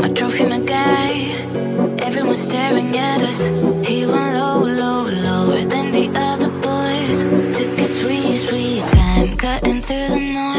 My trophy, my guy. Everyone's staring at us. He went low, low, lower than the other boys. Took a sweet, sweet time cutting through the noise.